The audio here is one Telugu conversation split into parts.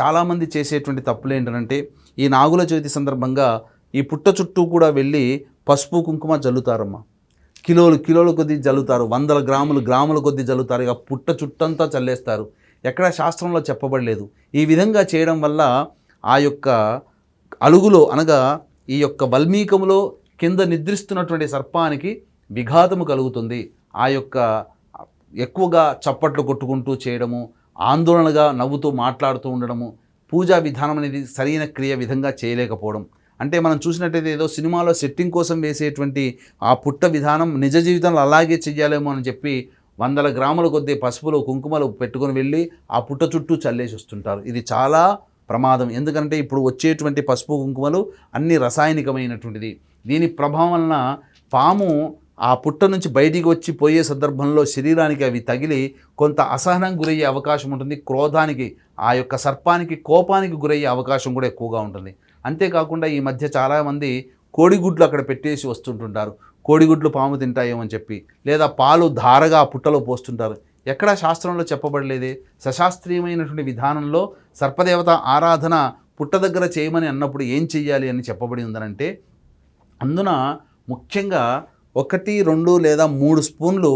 చాలామంది చేసేటువంటి తప్పులు ఏంటంటే ఈ నాగుల చవితి సందర్భంగా ఈ పుట్ట చుట్టూ కూడా వెళ్ళి పసుపు కుంకుమ జల్లుతారమ్మ. కిలోలు కిలోల కొద్దీ జల్లుతారు వందల గ్రాములు గ్రాముల కొద్దీ జల్లుతారు ఇక పుట్ట చుట్టంతా చల్లేస్తారు. ఎక్కడ శాస్త్రంలో చెప్పబడలేదు. ఈ విధంగా చేయడం వల్ల ఆ యొక్క అలుగులో అనగా ఈ యొక్క వల్మీకములో కింద నిద్రిస్తున్నటువంటి సర్పానికి విఘాతము కలుగుతుంది. ఆ యొక్క ఎక్కువగా చప్పట్లు కొట్టుకుంటూ చేయడము ఆందోళనగా నవ్వుతూ మాట్లాడుతూ ఉండడము పూజా విధానం అనేది సరైన క్రియ విధంగా చేయలేకపోవడం. అంటే మనం చూసినట్టయితే ఏదో సినిమాలో సెట్టింగ్ కోసం వేసేటువంటి ఆ పుట్ట విధానం నిజ జీవితంలో అలాగే చెయ్యాలేమో అని చెప్పి వందల గ్రాముల కొద్దీ పసుపులు కుంకుమలు పెట్టుకొని వెళ్ళి ఆ పుట్ట చుట్టూ చల్లేసి వస్తుంటారు. ఇది చాలా ప్రమాదం. ఎందుకంటే ఇప్పుడు వచ్చేటువంటి పసుపు కుంకుమలు అన్ని రసాయనికమైనటువంటిది. దీని ప్రభావం వలన పాము ఆ పుట్ట నుంచి బయటికి వచ్చి పోయే సందర్భంలో శరీరానికి అవి తగిలి కొంత అసహనం గురయ్యే అవకాశం ఉంటుంది. క్రోధానికి ఆ యొక్క సర్పానికి కోపానికి గురయ్యే అవకాశం కూడా ఎక్కువగా ఉంటుంది. అంతేకాకుండా ఈ మధ్య చాలామంది కోడిగుడ్లు అక్కడ పెట్టేసి వస్తుంటుంటారు. కోడిగుడ్లు పాము తింటాయేమని చెప్పి లేదా పాలు ధారగా ఆ పుట్టలో పోస్తుంటారు. ఎక్కడా శాస్త్రంలో చెప్పబడలేదే. సశాస్త్రీయమైనటువంటి విధానంలో సర్పదేవత ఆరాధన పుట్ట దగ్గర చేయమని అన్నప్పుడు ఏం చెయ్యాలి అని చెప్పబడి ఉందనంటే అందున ముఖ్యంగా ఒకటి రెండు లేదా మూడు స్పూన్లు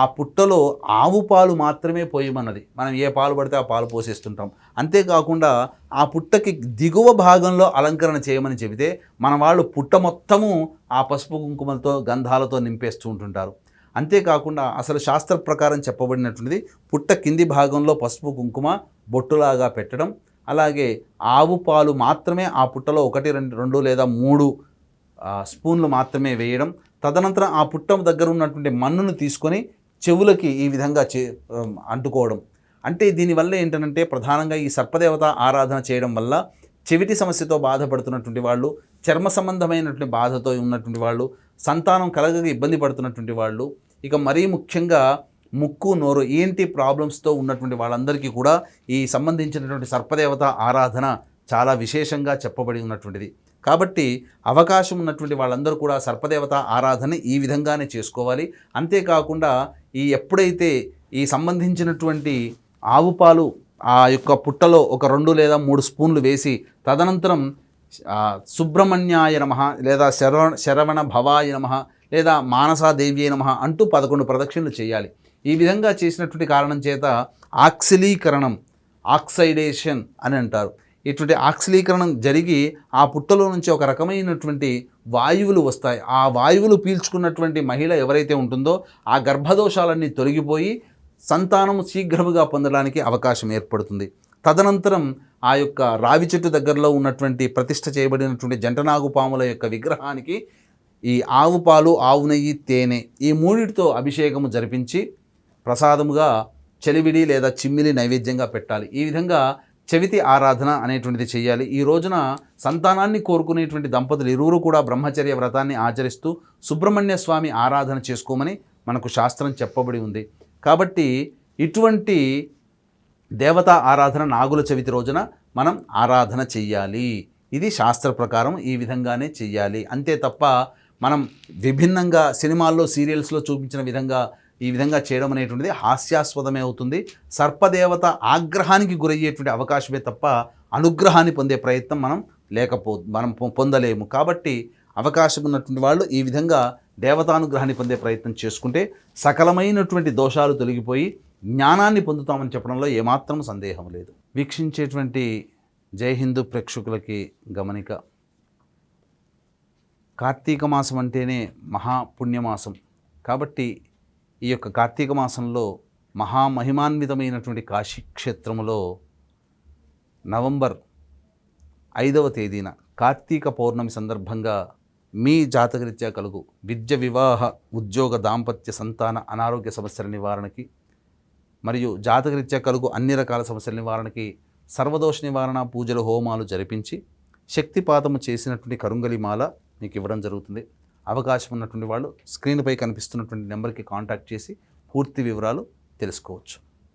ఆ పుట్టలో ఆవు పాలు మాత్రమే పోయమన్నది. మనం ఏ పాలు పడితే ఆ పాలు పోసేస్తుంటాం. అంతేకాకుండా ఆ పుట్టకి దిగువ భాగంలో అలంకరణ చేయమని చెబితే మన వాళ్ళు పుట్ట మొత్తము ఆ పసుపు కుంకుమలతో గంధాలతో నింపేస్తూ ఉంటుంటారు. అంతేకాకుండా అసలు శాస్త్ర ప్రకారం చెప్పబడినటువంటిది పుట్ట కింది భాగంలో పసుపు కుంకుమ బొట్టులాగా పెట్టడం అలాగే ఆవు పాలు మాత్రమే ఆ పుట్టలో ఒకటి రెండు రెండు లేదా మూడు స్పూన్లు మాత్రమే వేయడం తదనంతరం ఆ పుట్టం దగ్గర ఉన్నటువంటి మన్నును తీసుకొని చెవులకి ఈ విధంగా చే అంటుకోవడం. అంటే దీనివల్ల ఏంటంటే ప్రధానంగా ఈ సర్పదేవత ఆరాధన చేయడం వల్ల చెవిటి సమస్యతో బాధపడుతున్నటువంటి వాళ్ళు చర్మ సంబంధమైనటువంటి బాధతో ఉన్నటువంటి వాళ్ళు సంతానం కలగక ఇబ్బంది పడుతున్నటువంటి వాళ్ళు ఇక మరీ ముఖ్యంగా ముక్కు నోరు ఏంటి ప్రాబ్లమ్స్తో ఉన్నటువంటి వాళ్ళందరికీ కూడా ఈ సంబంధించినటువంటి సర్పదేవత ఆరాధన చాలా విశేషంగా చెప్పబడి ఉన్నటువంటిది. కాబట్టి అవకాశం ఉన్నటువంటి వాళ్ళందరూ కూడా సర్పదేవత ఆరాధన ఈ విధంగానే చేసుకోవాలి. అంతేకాకుండా ఈ ఎప్పుడైతే ఈ సంబంధించినటువంటి ఆవు పాలు ఆ యొక్క పుట్టలో ఒక రెండు లేదా మూడు స్పూన్లు వేసి తదనంతరం సుబ్రహ్మణ్యాయ నమ లేదా శరవణ శరవణ భవాయ నమ లేదా మానసాదేవ్యే నమ అంటూ పదకొండు ప్రదక్షిణలు చేయాలి. ఈ విధంగా చేసినటువంటి కారణం చేత ఆక్సిలీకరణం ఆక్సైడేషన్ అని అంటారు. ఇటువంటి ఆక్సిలీకరణం జరిగి ఆ పుట్టలో నుంచి ఒక రకమైనటువంటి వాయువులు వస్తాయి. ఆ వాయువులు పీల్చుకున్నటువంటి మహిళ ఎవరైతే ఉంటుందో ఆ గర్భదోషాలన్నీ తొలగిపోయి సంతానం శీఘ్రముగా పొందడానికి అవకాశం ఏర్పడుతుంది. తదనంతరం ఆ యొక్క రావి చెట్టు దగ్గరలో ఉన్నటువంటి ప్రతిష్ట చేయబడినటువంటి జంటనాగు పాముల యొక్క విగ్రహానికి ఈ ఆవు పాలు ఆవు నెయ్యి తేనె ఈ మూడిటితో అభిషేకము జరిపించి ప్రసాదముగా చెలివిడి లేదా చిమ్మిలి నైవేద్యంగా పెట్టాలి. ఈ విధంగా చెవితి ఆరాధన అనేటువంటిది చేయాలి ఈ రోజున సంతానాన్ని కోరుకునేటువంటి దంపతులు ఇరువురు కూడా బ్రహ్మచర్య వ్రతాన్ని ఆచరిస్తూ సుబ్రహ్మణ్య స్వామి ఆరాధన చేసుకోమని మనకు శాస్త్రం చెప్పబడి ఉంది. కాబట్టి ఇటువంటి దేవతా ఆరాధన నాగుల చవితి రోజున మనం ఆరాధన చెయ్యాలి. ఇది శాస్త్ర ప్రకారం ఈ విధంగానే చెయ్యాలి. అంతే తప్ప మనం విభిన్నంగా సినిమాల్లో సీరియల్స్లో చూపించిన విధంగా ఈ విధంగా చేయడం అనేటువంటిది హాస్యాస్పదమే అవుతుంది. సర్పదేవత ఆగ్రహానికి గురయ్యేటువంటి అవకాశమే తప్ప అనుగ్రహాన్ని పొందే ప్రయత్నం మనం లేకపో మనం పొందలేము. కాబట్టి అవకాశం ఉన్నటువంటి వాళ్ళు ఈ విధంగా దేవతానుగ్రహాన్ని పొందే ప్రయత్నం చేసుకుంటే సకలమైనటువంటి దోషాలు తొలగిపోయి జ్ఞానాన్ని పొందుతామని చెప్పడంలో ఏమాత్రం సందేహం లేదు. వీక్షించేటువంటి జై హిందూ ప్రేక్షకులకి గమనిక. కార్తీక మాసం అంటేనే మహాపుణ్యమాసం కాబట్టి ఈ యొక్క కార్తీక మాసంలో మహామహిమాన్వితమైనటువంటి కాశీ క్షేత్రములో నవంబర్ ఐదవ తేదీన కార్తీక పౌర్ణమి సందర్భంగా మీ జాతకరీత్యా కలుగు విద్య వివాహ ఉద్యోగ దాంపత్య సంతాన అనారోగ్య సమస్యల నివారణకి మరియు జాతకరీత్యా కలుగు అన్ని రకాల సమస్యల నివారణకి సర్వదోష నివారణ పూజలు హోమాలు జరిపించి శక్తిపాతము చేసినటువంటి కరుంగలిమాల మీకు ఇవ్వడం జరుగుతుంది. అవకాశం ఉన్నటువంటి వాళ్ళు స్క్రీన్పై కనిపిస్తున్నటువంటి నెంబర్కి కాంటాక్ట్ చేసి పూర్తి వివరాలు తెలుసుకోవచ్చు.